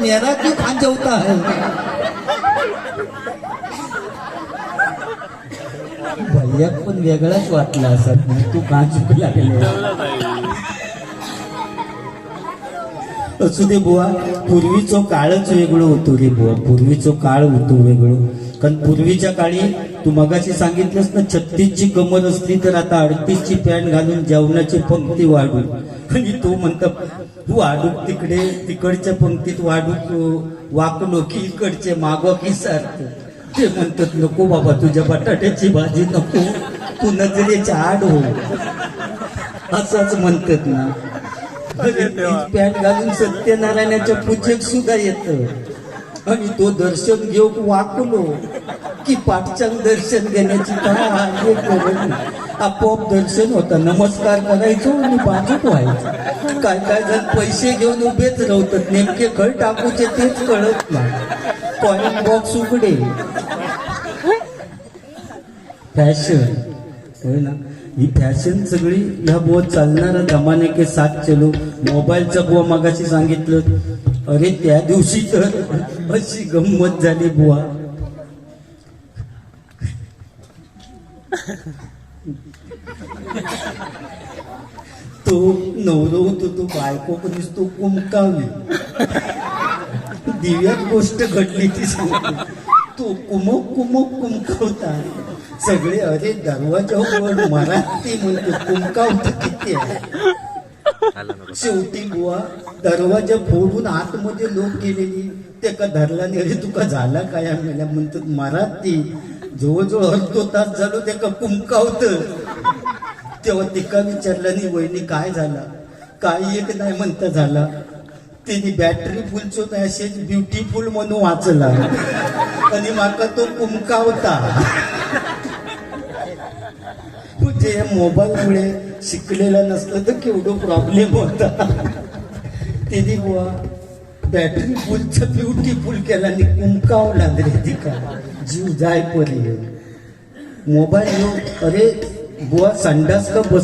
मेरा क्यों खांजवता है? भैया पण वेगळाच वाटला असत तू का चुकू लागले. असू दे बुवा पूर्वीचो काळच वेगळं होतो रे बुवा पूर्वीचो काळ होतो वेगळं. कारण पूर्वीच्या काळी तू मगाशी सांगितलंस ना छत्तीसची कमर असली तर आता अडतीसची पॅन्ट घालून जेवणाची पंक्ती वाढू. आणि तू म्हणता वाढूक तिकडे तिकडच्या पंक्तीत वाढूक वाकलो की इकडचे मागो की सारखं. ते म्हणतात नको बाबा तुझ्या बटाट्याची भाजी नको तू नजरेच्या आड हो. असंच म्हणतात ना. पॅन्ट घालून सत्यनारायणाच्या पूजेक सुद्धा येत. आणि तो दर्शन घेऊन वाकलो की पाठच्यान दर्शन घेण्याची आपोआप दर्शन होता. नमस्कार करायचो आणि बाजूक व्हायचं काय काय जण पैसे घेऊन उभेच राहतात. नेमके खळ टाकूचे तेच कळत नाही. कॉइन बॉक्स उघडे. फॅशन होय ना? ही फॅशन सगळी ह्या बुवा चालणारा धमाने के साथ चलो. मोबाईलचा बुवा मागाशी सांगितलं अरे त्या दिवशी तर अशी गंमत झाली बुवा. तो नवरो होतो तो बायको पण तो कुमकावली. दिव्यात गोष्ट घडली ती सांगतो. तो कुमक कुमक कुमकवता. सगळे अरे दरवाजावर मराठी म्हणतो कुमकावता किती आहे शेवटी बुवा दरवाजा फोडून आतमध्ये लोक गेलेली ते का धरला नाही अरे तुका झाला काय आम्हाला म्हणतात मराठी जवळजवळ अर्धो तास झालो ते का कुमकावत तेव्हा तिका विचारलं नाही वहिनी काय झाला काय एक नाही म्हणता झाला तिने बॅटरी फुलचो मॅसेज ब्युटिफुल म्हणून वाचला आणि माका तो कुमकावता तू जे मोबाईलमुळे शिकलेलं नसलं तर केवढं प्रॉब्लेम होता. तिने बुवा बॅटरी फुलच ब्युटीफुल केला आणि कुमकाव लागले ती का? जीव जाय परी मोबाईल घेऊन अरे बुवा संडास का बस